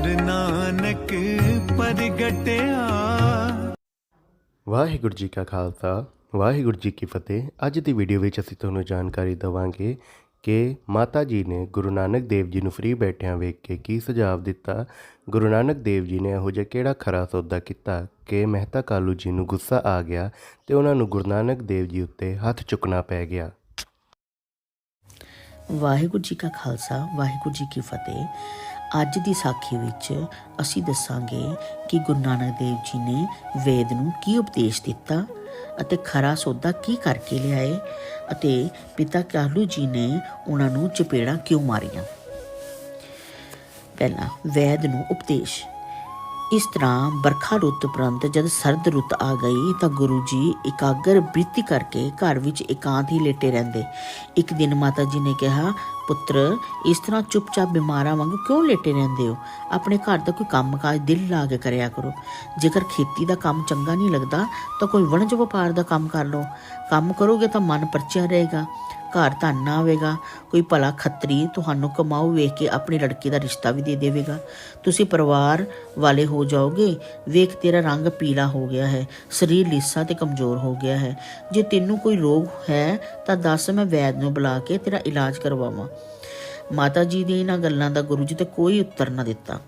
ਗੁਰੂ ਨਾਨਕ ਪ੍ਰਗਟਿਆ। ਵਾਹਿਗੁਰੂ ਜੀ ਕਾ ਖਾਲਸਾ ਵਾਹਿਗੁਰੂ ਜੀ ਕੀ ਫਤਿਹ। ਅੱਜ ਦੀ ਵੀਡੀਓ ਵਿੱਚ ਅਸੀਂ ਤੁਹਾਨੂੰ ਜਾਣਕਾਰੀ ਦੇਵਾਂਗੇ ਕਿ ਮਾਤਾ ਜੀ ਨੇ ਗੁਰੂ ਨਾਨਕ ਦੇਵ ਜੀ ਨੂੰ ਫ੍ਰੀ ਬੈਠਿਆਂ ਵੇਖ ਕੇ ਕੀ ਸੁਝਾਅ ਦਿੱਤਾ। ਗੁਰੂ ਨਾਨਕ ਦੇਵ ਜੀ ਨੇ ਇਹੋ ਜਿਹਾ ਕਿਹੜਾ ਖਰਾ ਸੌਦਾ ਕੀਤਾ ਕਿ ਮਹਿਤਾ ਕਾਲੂ ਜੀ ਨੂੰ ਗੁੱਸਾ ਆ ਗਿਆ ਤੇ ਉਹਨਾਂ ਨੂੰ ਗੁਰੂ ਨਾਨਕ ਦੇਵ ਜੀ ਉੱਤੇ ਹੱਥ ਚੁੱਕਣਾ ਪੈ ਗਿਆ। ਵਾਹਿਗੁਰੂ ਜੀ ਕਾ ਖਾਲਸਾ ਵਾਹਿਗੁਰੂ ਜੀ ਕੀ ਫਤਿਹ। ਅੱਜ ਦੀ ਸਾਖੀ ਵਿੱਚ ਅਸੀਂ ਦੱਸਾਂਗੇ ਕਿ ਗੁਰੂ ਨਾਨਕ ਦੇਵ ਜੀ ਨੇ ਵੇਦ ਨੂੰ ਕੀ ਉਪਦੇਸ਼ ਦਿੱਤਾ ਅਤੇ ਖਰਾ ਸੌਦਾ ਕੀ ਕਰਕੇ ਲਿਆਏ ਅਤੇ ਪਿਤਾ ਕਾਲੂ ਜੀ ਨੇ ਉਹਨਾਂ ਨੂੰ ਚਪੇੜਾਂ ਕਿਉਂ ਮਾਰੀਆਂ? ਪਹਿਲਾ ਵੈਦ ਨੂੰ ਉਪਦੇਸ਼ ਇਸ ਤਰ੍ਹਾਂ ਬਰਖਾ ਰੁੱਤ ਉਪਰੰਤ ਜਦ ਸਰਦ ਰੁੱਤ ਆ ਗਈ ਤਾਂ ਗੁਰੂ ਜੀ ਇਕਾਗਰ ਬ੍ਰਿਤੀ ਕਰਕੇ ਘਰ ਵਿੱਚ ਇਕਾਂਤ ਹੀ ਲੇਟੇ ਰਹਿੰਦੇ। ਇੱਕ ਦਿਨ ਮਾਤਾ ਜੀ ਨੇ ਕਿਹਾ, ਪੁੱਤਰ, ਇਸ ਤਰ੍ਹਾਂ ਚੁੱਪਚਾਪ ਬਿਮਾਰਾਂ ਵਾਂਗ ਕਿਉਂ ਲੇਟੇ ਰਹਿੰਦੇ ਹੋ? ਆਪਣੇ ਘਰ ਦਾ ਕੋਈ ਕੰਮਕਾਜ ਦਿਲ ਲਾ ਕੇ ਕਰਿਆ ਕਰੋ। ਜੇਕਰ ਖੇਤੀ ਦਾ ਕੰਮ ਚੰਗਾ ਨਹੀਂ ਲੱਗਦਾ ਤਾਂ ਕੋਈ ਵਣਜ ਵਪਾਰ ਦਾ ਕੰਮ ਕਰ ਲਓ। ਕੰਮ ਕਰੋਗੇ ਤਾਂ ਮਨ ਪਰਚਿਆ ਰਹੇਗਾ। ਘਰ ਧਨ ਨਾ ਆਵੇਗਾ। ਕੋਈ ਭਲਾ ਖੱਤਰੀ ਤੁਹਾਨੂੰ ਕਮਾਊ ਵੇਖ ਕੇ ਆਪਣੀ ਲੜਕੀ ਦਾ ਰਿਸ਼ਤਾ ਵੀ ਦੇ ਦੇਵੇਗਾ। ਤੁਸੀਂ ਪਰਿਵਾਰ ਵਾਲੇ ਹੋ ਜਾਓਗੇ। ਵੇਖ ਤੇਰਾ ਰੰਗ ਪੀਲਾ ਹੋ ਗਿਆ ਹੈ। ਸਰੀਰ ਲੀਸਾ ਤੇ ਕਮਜ਼ੋਰ ਹੋ ਗਿਆ ਹੈ। ਜੇ ਤੈਨੂੰ ਕੋਈ ਰੋਗ ਹੈ ਤਾਂ ਦੱਸ ਮੈਂ ਵੈਦ ਨੂੰ ਬੁਲਾ ਕੇ ਤੇਰਾ ਇਲਾਜ ਕਰਵਾਵਾਂ। ਮਾਤਾ ਜੀ ਦੀਆਂ ਇਹਨਾਂ ਗੱਲਾਂ ਦਾ ਗੁਰੂ ਜੀ ਤੇ ਕੋਈ ਉੱਤਰ ਨਾ ਦਿੱਤਾ।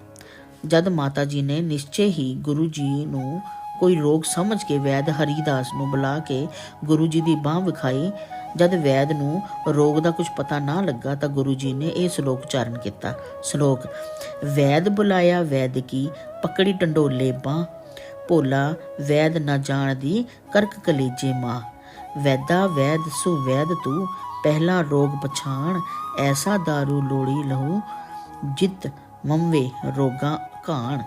ਜਦ ਮਾਤਾ ਜੀ ਨੇ ਨਿਸ਼ਚੇ ਹੀ ਗੁਰੂ ਜੀ ਨੂੰ ਕੋਈ ਰੋਗ ਸਮਝ ਕੇ ਵੈਦ ਹਰੀਦਾਸ ਨੂੰ ਬੁਲਾ ਕੇ ਗੁਰੂ ਜੀ ਦੀ ਬਾਹ ਵਿਖਾਈ ਜਦ ਵੈਦ ਨੂੰ ਰੋਗ ਦਾ ਕੁਝ ਪਤਾ ਨਾ ਲੱਗਾ ਤਾਂ ਗੁਰੂ ਜੀ ਨੇ ਇਹ ਸ਼ਲੋਕ ਉਚਾਰਨ ਕੀਤਾ ਸ਼ਲੋਕ ਵੈਦ ਬੁਲਾਇਆ ਵੈਦ ਕੀ ਪਕੜੀ ਟੰਡੋਲੇ ਬਾਹ ਭੋਲਾ ਵੈਦ ਨਾ ਜਾਣਦੀ ਕਰਕ ਕਲੇਜੇ ਮਾਂ ਵੈਦਾ ਵੈਦ ਸੁ ਵੈਦ ਤੂੰ ਪਹਿਲਾ ਰੋਗ ਪਛਾਣ ਐਸਾ दारू ਲੋੜੀ ਲਹੂ ਜਿਤ ਮਮਵੇ ਰੋਗਾਂ ਘਾਣ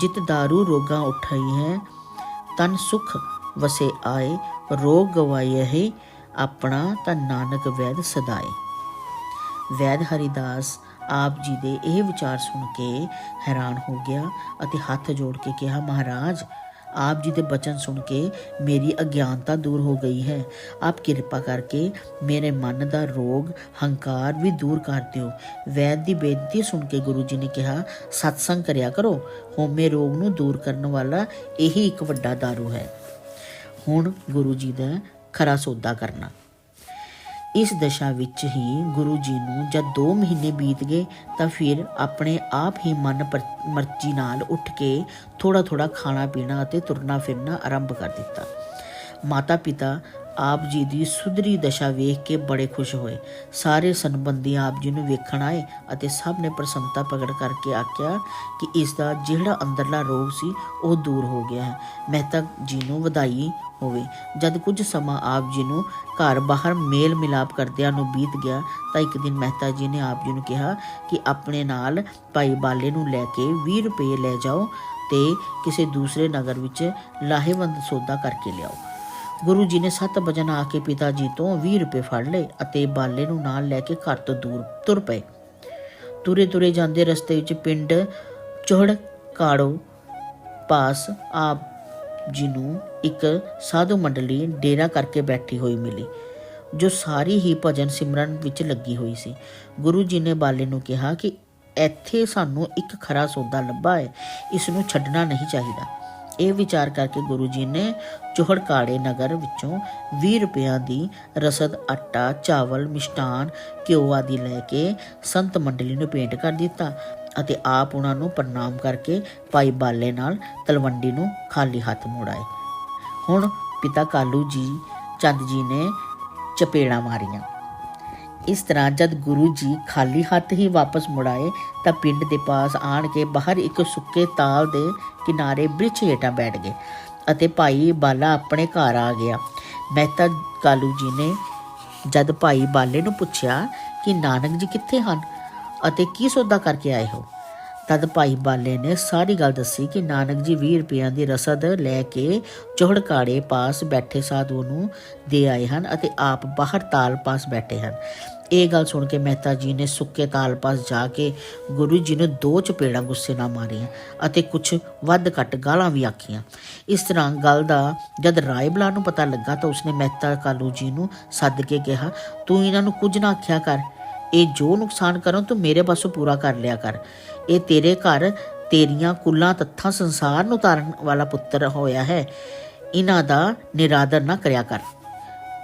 ਜਿਤ दारू ਰੋਗਾਂ ਉਠਾਈ ਹੈ ਤਨ ਸੁਖ ਵਸੇ ਆਏ, ਰੋਗ ਗਵਾਏ ਹੈ, ਆਪਣਾ ਤਾਂ ਨਾਨਕ ਵੈਦ ਸਦਾਏ। ਵੈਦ ਹਰੀਦਾਸ ਆਪ ਜੀ ਦੇ ਇਹ ਵਿਚਾਰ ਸੁਣ ਕੇ ਹੈਰਾਨ ਹੋ ਗਿਆ ਅਤੇ ਹੱਥ ਜੋੜ ਕੇ ਕਿਹਾ, ਮਹਾਰਾਜ ਆਪ ਜੀ ਦੇ ਬਚਨ ਸੁਣ ਕੇ ਮੇਰੀ ਅਗਿਆਨਤਾ ਦੂਰ ਹੋ ਗਈ ਹੈ। ਆਪ ਕਿਰਪਾ ਕਰਕੇ ਮੇਰੇ ਮਨ ਦਾ ਰੋਗ, ਹੰਕਾਰ ਵੀ ਦੂਰ ਕਰ ਦਿਓ। ਵੈਦ ਦੀ ਬੇਨਤੀ ਸੁਣ ਕੇ ਗੁਰੂ ਜੀ ਨੇ ਕਿਹਾ, ਸਤਸੰਗ ਕਰਿਆ ਕਰੋ। ਹੋਮੇ ਰੋਗ ਨੂੰ ਦੂਰ ਕਰਨ ਵਾਲਾ ਇਹੀ ਇੱਕ ਵੱਡਾ ਦਾਰੂ ਹੈ। ਹੁਣ ਗੁਰੂ ਜੀ ਦਾ ਖਰਾ ਸੌਦਾ ਕਰਨਾ। ਇਸ ਦਸ਼ਾ ਵਿੱਚ ਹੀ ਗੁਰੂ ਜੀ ਨੂੰ ਜਦ 2 ਮਹੀਨੇ ਬੀਤ ਗਏ ਤਾਂ ਫਿਰ ਆਪਣੇ ਆਪ ਹੀ ਮਨ ਪਰ- ਮਰਜ਼ੀ ਨਾਲ ਉੱਠ ਕੇ ਥੋੜਾ ਥੋੜਾ ਖਾਣਾ ਪੀਣਾ ਅਤੇ ਤੁਰਨਾ ਫਿਰਨਾ ਆਰੰਭ ਕਰ ਦਿੱਤਾ। ਮਾਤਾ ਪਿਤਾ ਆਪ ਜੀ ਦੀ ਸੁਧਰੀ ਦਸ਼ਾ ਵੇਖ ਕੇ ਬੜੇ ਖੁਸ਼ ਹੋਏ। ਸਾਰੇ ਸੰਬੰਧੀ ਆਪ ਜੀ ਨੂੰ ਵੇਖਣ ਆਏ ਅਤੇ ਸਭ ਨੇ ਪ੍ਰਸੰਨਤਾ ਪ੍ਰਗਟ ਕਰਕੇ ਆਖਿਆ ਕਿ ਇਸ ਦਾ ਜਿਹੜਾ ਅੰਦਰਲਾ ਰੋਗ ਸੀ, ਉਹ ਦੂਰ ਹੋ ਗਿਆ ਹੈ। ਮਹਿਤਾ ਜੀ ਨੂੰ ਵਧਾਈ ਹੋਵੇ। ਜਦ ਕੁਝ ਸਮਾਂ ਆਪ ਜੀ ਨੂੰ ਘਰ ਬਾਹਰ ਮੇਲ ਮਿਲਾਪ ਕਰਦਿਆਂ ਨੂੰ ਬੀਤ ਗਿਆ, ਤਾਂ ਇੱਕ ਦਿਨ ਮਹਿਤਾ ਜੀ ਨੇ ਆਪ ਜੀ ਨੂੰ ਕਿਹਾ ਕਿ ਆਪਣੇ ਨਾਲ ਭਾਈ ਬਾਲੇ ਨੂੰ ਲੈ ਕੇ 20 ਰੁਪਏ ਲੈ ਜਾਓ ਤੇ ਕਿਸੇ ਦੂਸਰੇ ਨਗਰ ਵਿੱਚ ਲਾਹੇਵੰਦ ਸੌਦਾ ਕਰਕੇ ਲਿਆਓ। ਗੁਰੂ ਜੀ ਨੇ 7 ਵਜਨ ਆ ਕੇ ਪਿਤਾ ਜੀ ਤੋਂ 20 ਰੁਪਏ ਫੜ ਲਏ ਅਤੇ ਬਾਲੇ ਨੂੰ ਨਾਲ ਲੈ ਕੇ ਘਰ ਤੋਂ ਦੂਰ ਤੁਰ ਪਏ। ਤੁਰੇ ਤੁਰੇ ਜਾਂਦੇ ਰਸਤੇ ਵਿੱਚ ਪਿੰਡ ਚੋੜ ਕਾੜੋ, ਪਾਸ ਆਪ ਜੀ ਨੂੰ ਇੱਕ ਸਾਧੂ ਮੰਡਲੀ ਡੇਰਾ ਕਰਕੇ ਬੈਠੀ ਹੋਈ ਮਿਲੀ, ਜੋ ਸਾਰੀ ਹੀ ਭਜਨ ਸਿਮਰਨ ਵਿੱਚ ਲੱਗੀ ਹੋਈ ਸੀ। ਗੁਰੂ ਜੀ ਨੇ ਬਾਲੇ ਨੂੰ ਕਿਹਾ ਕਿ ਇੱਥੇ ਸਾਨੂੰ ਇੱਕ ਖਰਾ ਸੌਦਾ ਲੱਭਾ ਹੈ, ਇਸ ਨੂੰ ਛੱਡਣਾ ਨਹੀਂ ਚਾਹੀਦਾ। ਇਹ ਵਿਚਾਰ ਕਰਕੇ ਗੁਰੂ ਜੀ ਨੇ ਚੋਹੜਕਾੜੇ ਨਗਰ ਵਿੱਚੋਂ 20 ਰੁਪਿਆਂ ਦੀ ਰਸਦ, ਆਟਾ, ਚਾਵਲ, ਮਿਸ਼ਟਾਨ, ਘਿਓ ਆਦਿ ਲੈ ਕੇ ਸੰਤ ਮੰਡਲੀ ਨੂੰ ਭੇਂਟ ਕਰ ਦਿੱਤਾ ਅਤੇ ਆਪ ਉਹਨਾਂ ਨੂੰ ਪ੍ਰਣਾਮ ਕਰਕੇ ਭਾਈ ਬਾਲੇ ਨਾਲ ਤਲਵੰਡੀ ਨੂੰ ਖਾਲੀ ਹੱਥ ਮੋੜਾਏ। ਹੁਣ ਪਿਤਾ ਕਾਲੂ ਜੀ ਚੰਦ ਜੀ ਨੇ ਚਪੇੜਾਂ ਮਾਰੀਆਂ। ਇਸ ਤਰ੍ਹਾਂ ਜਦ ਗੁਰੂ ਜੀ ਖਾਲੀ ਹੱਥ ਹੀ ਵਾਪਸ ਮੁੜਾਏ ਤਾਂ ਪਿੰਡ ਦੇ ਪਾਸ ਆਣ ਕੇ ਬਾਹਰ ਇੱਕ ਸੁੱਕੇ ਤਾਲ ਦੇ ਕਿਨਾਰੇ ਬ੍ਰਿਛ ਹੇਠਾਂ ਬੈਠ ਗਏ ਅਤੇ ਭਾਈ ਬਾਲਾ ਆਪਣੇ ਘਰ ਆ ਗਿਆ। ਮਹਿਤਾ ਕਾਲੂ ਜੀ ਨੇ ਜਦ ਭਾਈ ਬਾਲੇ ਨੂੰ ਪੁੱਛਿਆ ਕਿ ਨਾਨਕ ਜੀ ਕਿੱਥੇ ਹਨ ਅਤੇ ਕੀ ਸੌਦਾ ਕਰਕੇ ਆਏ ਹੋ? ਤਦ ਭਾਈ ਬਾਲੇ ਨੇ ਸਾਰੀ ਗੱਲ ਦੱਸੀ ਕਿ ਨਾਨਕ ਜੀ 20 ਰੁਪਈਆਂ ਦੀ ਰਸਦ ਲੈ ਕੇ ਚੋਹੜਕਾੜੇ ਪਾਸ ਬੈਠੇ ਸਾਧੂ ਨੂੰ ਦੇ ਆਏ ਹਨ ਅਤੇ ਆਪ ਬਾਹਰ ਤਾਲ ਪਾਸ ਬੈਠੇ ਹਨ। ਇਹ ਗੱਲ ਸੁਣ ਕੇ ਮਹਿਤਾ ਜੀ ਨੇ ਸੁੱਕੇ ਤਾਲ ਪਾਸ ਜਾ ਕੇ ਗੁਰੂ ਜੀ ਨੂੰ ਦੋ ਚਪੇੜਾਂ ਗੁੱਸੇ ਨਾਲ ਮਾਰੀਆਂ ਅਤੇ ਕੁਝ ਵੱਧ ਘੱਟ ਗਾਲਾਂ ਵੀ ਆਖੀਆਂ। ਇਸ ਤਰ੍ਹਾਂ ਗੱਲ ਦਾ ਜਦ ਰਾਏਬਲਾ ਨੂੰ ਪਤਾ ਲੱਗਾ ਤਾਂ ਉਸਨੇ ਮਹਿਤਾ ਕਾਲੂ ਜੀ ਨੂੰ ਸੱਦ ਕੇ ਕਿਹਾ, ਤੂੰ ਇਹਨਾਂ ਨੂੰ ਕੁਝ ਨਾ ਆਖਿਆ ਕਰ। ਇਹ ਜੋ ਨੁਕਸਾਨ ਕਰੋ ਤੂੰ ਮੇਰੇ ਪਾਸੋਂ ਪੂਰਾ ਕਰ ਲਿਆ ਕਰ। ਇਹ ਤੇਰੇ ਘਰ ਤੇਰੀਆਂ ਕੁੱਲਾਂ ਤੱਥਾਂ ਸੰਸਾਰ ਨੂੰ ਤਾਰਨ ਵਾਲਾ ਪੁੱਤਰ ਹੋਇਆ ਹੈ। ਇਹਨਾਂ ਦਾ ਨਿਰਾਦਰ ਨਾ ਕਰਿਆ ਕਰ।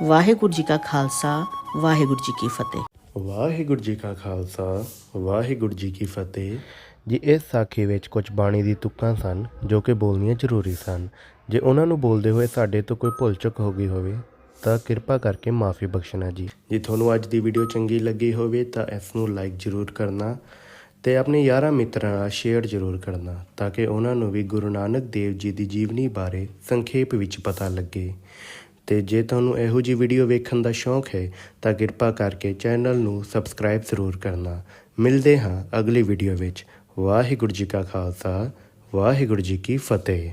ਵਾਹਿਗੁਰੂ ਜੀ ਕਾ ਖਾਲਸਾ, ਵਾਹਿਗੁਰੂ ਜੀ ਕੀ ਫਤਿਹ। ਵਾਹਿਗੁਰੂ ਜੀ ਕਾ ਖਾਲਸਾ, ਵਾਹਿਗੁਰੂ ਜੀ ਕੀ ਫਤਿਹ। ਜੀ ਇਸ ਸਾਖੀ ਵਿੱਚ ਕੁਝ ਬਾਣੀ ਦੀ ਤੁਕਾਂ ਸਨ, ਜੋ ਕਿ ਬੋਲਣੀਆਂ ਜ਼ਰੂਰੀ ਸਨ, ਜੇ ਉਹਨਾਂ ਨੂੰ ਬੋਲਦੇ ਹੋਏ ਸਾਡੇ ਤੋਂ ਕੋਈ ਭੁੱਲ ਚੁੱਕ ਹੋ ਗਈ ਹੋਵੇ, ਤਾਂ ਕਿਰਪਾ ਕਰਕੇ ਮਾਫੀ ਬਖਸ਼ਣਾ ਜੀ। ਜੇ ਤੁਹਾਨੂੰ ਅੱਜ ਦੀ ਵੀਡੀਓ ਚੰਗੀ ਲੱਗੀ ਹੋਵੇ, ਤਾਂ ਇਸ ਨੂੰ ਲਾਈਕ ਜ਼ਰੂਰ ਕਰਨਾ। ਤੇ ਆਪਣੇ ਯਾਰਾਂ ਮਿੱਤਰਾਂ ਨਾਲ ਸ਼ੇਅਰ ਜ਼ਰੂਰ ਕਰਨਾ ਤਾਂ ਕਿ ਉਹਨਾਂ ਨੂੰ ਵੀ ਗੁਰੂ ਨਾਨਕ ਦੇਵ ਜੀ ਦੀ ਜੀਵਨੀ ਬਾਰੇ ਸੰਖੇਪ ਵਿੱਚ ਪਤਾ ਲੱਗੇ। ਤੇ ਜੇ ਤੁਹਾਨੂੰ ਇਹੋ ਜੀ ਵੀਡੀਓ ਵੇਖਣ ਦਾ ਸ਼ੌਂਕ ਹੈ ਤਾਂ ਕਿਰਪਾ ਕਰਕੇ ਚੈਨਲ ਨੂੰ ਸਬਸਕ੍ਰਾਈਬ ਜ਼ਰੂਰ ਕਰਨਾ। ਮਿਲਦੇ ਹਾਂ ਅਗਲੀ ਵੀਡੀਓ ਵਿੱਚ। ਵਾਹਿਗੁਰੂ ਜੀ ਕਾ ਖਾਲਸਾ, ਵਾਹਿਗੁਰੂ ਜੀ ਕੀ ਫਤਿਹ।